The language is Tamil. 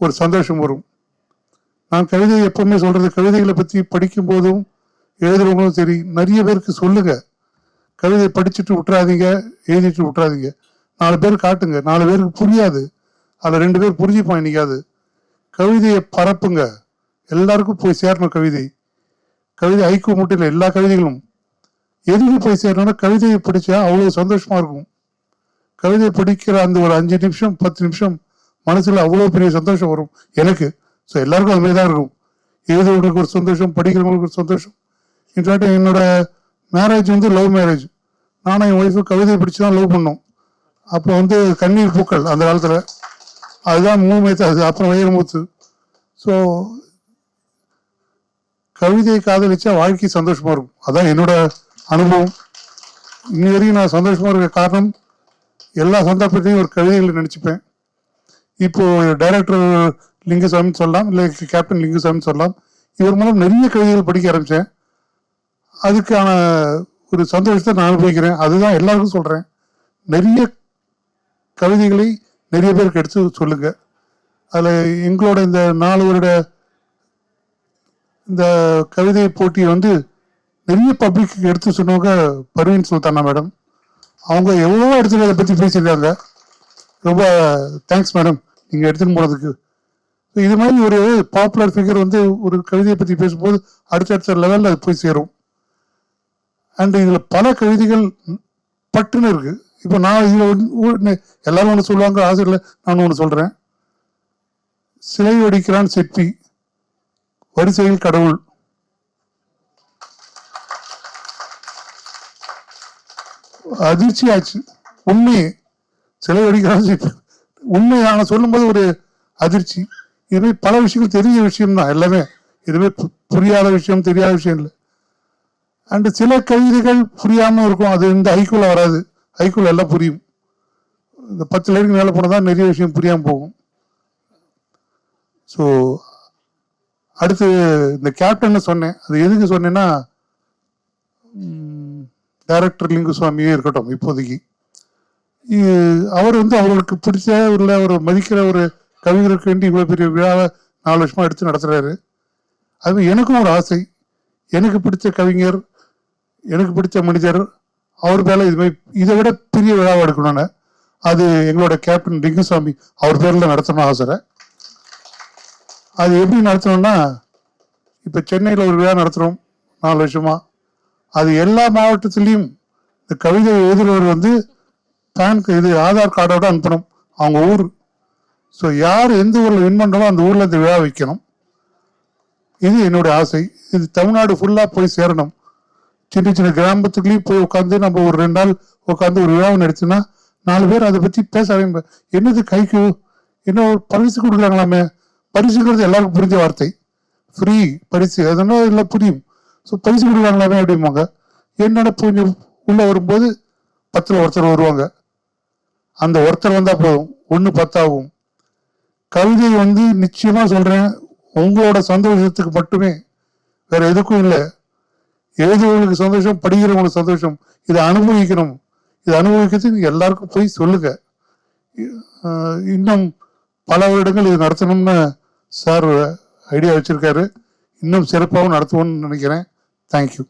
ஒரு சந்தோஷம் வரும். நான் கவிதை எப்பவுமே சொல்றது கவிதைகளை பற்றி படிக்கும் போதும் எழுதுறவங்களும் சரி நிறைய பேருக்கு சொல்லுங்க. கவிதை படிச்சுட்டு விட்டுறாதீங்க எழுதிட்டு விட்டுறாதீங்க. நாலு பேர் காட்டுங்க நாலு பேருக்கு புரியாது. அதில் ரெண்டு பேர் புரிஞ்சுப்பான் இன்னைக்காது கவிதையை பரப்புங்க. எல்லாருக்கும் போய் சேரணும் கவிதை. கவிதை ஐக்கிய மட்டும் இல்லை எல்லா கவிதைகளும். எதுக்கு போய் சேரணும்னா கவிதையை படித்தா அவ்வளோ சந்தோஷமாக இருக்கும். கவிதை படிக்கிற அந்த ஒரு அஞ்சு நிமிஷம் பத்து நிமிஷம் மனசில் அவ்வளோ பெரிய சந்தோஷம் வரும். எனக்கு. ஸோ எல்லாருக்கும் அது மாதிரி தான் இருக்கும். எழுதுறவங்களுக்கு ஒரு சந்தோஷம் படிக்கிறவங்களுக்கு ஒரு சந்தோஷம். இன்ஃபேக்ட் என்னோட மேரேஜ் வந்து லவ் மேரேஜ் நானும் என் ஒய்ஃபு கவிதை பிடிச்சி தான் லவ் பண்ணோம். அப்போ வந்து கண்ணீர் பூக்கள் அந்த காலத்தில். அதுதான் மூமெண்ட் அது அப்புறம் வைரமுத்து ஸோ கவிதையை காதலிச்சா வாழ்க்கை சந்தோஷமாக இருக்கும். அதான் என்னோட அனுபவம். இன்னி வரைக்கும் நான் சந்தோஷமாக இருக்க காரணம் எல்லா சந்தர்ப்பத்தையும் ஒரு கவிதைகளை நினச்சிப்பேன். இப்போ டைரக்டர் லிங்குசாமி சொல்லலாம் இல்லை கேப்டன் லிங்குசாமி சொல்லலாம். இவர் மூலம் நிறைய கவிதைகள் படிக்க ஆரம்பித்தேன் அதுக்கான ஒரு சந்தோஷத்தை நான் அனுபவிக்கிறேன். அதுதான் எல்லாருக்கும் சொல்கிறேன் நிறைய கவிதைகளை நிறைய பேருக்கு எடுத்து சொல்லுங்க. அதில் எங்களோட இந்த நாலு வருட இந்த கவிதை போட்டி வந்து நிறைய பப்ளிக் எடுத்து சொன்னவங்க பர்வீன் சுல்தானா மேடம். அவங்க எவ்வளவோ இடத்துல அதை பற்றி பேசியிருக்காங்க. ரொம்ப தேங்க்ஸ் மேடம். நீங்கள் எடுத்துன்னு போகிறதுக்கு இது மாதிரி ஒரு பாப்புலர் ஃபிகர் வந்து ஒரு கவிதையை பற்றி பேசும்போது அடுத்தடுத்த லெவலில் அது போய் சேரும். அண்ட் இதில் பல கவிதைகள் பட்டுன்னு இருக்கு. இப்போ நான் இதில் எல்லாரும் ஒன்று சொல்லுவாங்க ஆசிரியர் நான் ஒன்று சொல்கிறேன் சிலை வடிக்கிறான் செட்டி வரிசையில் கடவுள். அதிர்ச்சி ஆச்சு. உண்மையே சிலை வடிக்கிறான் செட்டி உண்மை நான் சொல்லும்போது ஒரு அதிர்ச்சி. இதுமாரி பல விஷயங்கள் தெரிஞ்ச விஷயம் தான் எல்லாமே. இதுவே பு- புரியாத விஷயம் தெரியாத விஷயம் இல்லை. அண்டு சில கவிதைகள் புரியாமல் இருக்கும் அது இந்த ஐக்குள்ள வராது. ஐக்குள்ள எல்லாம் புரியும். இந்த பத்து லைனுக்கு மேலே போனால் தான் நிறைய விஷயம் புரியாமல் போகும். ஸோ அடுத்து இந்த கேப்டன் சொன்னேன். அது எதுக்கு சொன்னேன்னா டைரக்டர் லிங்குசுவாமியே இருக்கட்டும் இப்போதைக்கு. அவர் வந்து அவர்களுக்கு பிடிச்ச உள்ள ஒரு மதிக்கிற ஒரு கவிஞருக்கு வேண்டி இவ்வளோ பெரிய விழாவை நாலு வருஷமா எடுத்து நடத்துறாரு. அது எனக்கும் ஒரு ஆசை. எனக்கு பிடிச்ச கவிஞர் எனக்கு பிடிச்ச மனிதர் அவர் மேலே இது மாதிரி இதை விட பெரிய விழாவை எடுக்கணும்னு அது எங்களோட கேப்டன் லிங்குசாமி அவர் பேரில் நடத்தணும் ஆசை. அது எப்படி நடத்தணும்னா இப்போ சென்னையில் ஒரு விழா நடத்துகிறோம் நாலு வருஷமா. அது எல்லா மாவட்டத்திலையும் இந்த கவிதை எழுதுறவர் வந்து பேன் இது ஆதார் கார்டோட அனுப்பணும். அவங்க ஊர். ஸோ யார் எந்த ஊரில் வின் பண்ணுறோமோ அந்த ஊரில் இந்த விழா வைக்கணும். இது என்னுடைய ஆசை. இது தமிழ்நாடு ஃபுல்லாக போய் சேரணும். சின்ன சின்ன கிராமத்துக்குள்ளேயும் போய் உட்காந்து நம்ம ஒரு ரெண்டு நாள் உட்காந்து ஒரு விழாவை நடத்தினா நாலு பேர் அதை பற்றி பேச ஆரம்பிப்ப என்னது கைக்கு? என்ன ஒரு பரிசு கொடுக்குறாங்களாமே? பரிசுங்கிறது எல்லாருக்கும் புரிஞ்ச வார்த்தை. ஃப்ரீ பரிசு. அதனால எல்லாம் புரியும். ஸோ பரிசு கொடுக்குறாங்களாமே அப்படிம்பாங்க. என்னோட கொஞ்சம் உள்ளே வரும்போது பத்தில் ஒருத்தர் வருவாங்க. அந்த ஒருத்தர் வந்தால் போதும் ஒன்று பத்தாகும். கவிதை வந்து நிச்சயமா சொல்றேன் உங்களோட சந்தோஷத்துக்கு மட்டுமே. வேற எதுக்கும் இல்லை. எழுதுறவங்களுக்கு சந்தோஷம் படிக்கிறவங்களுக்கு சந்தோஷம். இதை அனுபவிக்கணும். இதை அனுபவிக்கிறதுக்கு எல்லாருக்கும் போய் சொல்லுங்க. இன்னும் பல வருடங்கள் இது நடத்தணும்னு சார் ஐடியா வச்சிருக்காரு. இன்னும் சிறப்பாகவும் நடத்துவோம்னு நினைக்கிறேன். தேங்க்யூ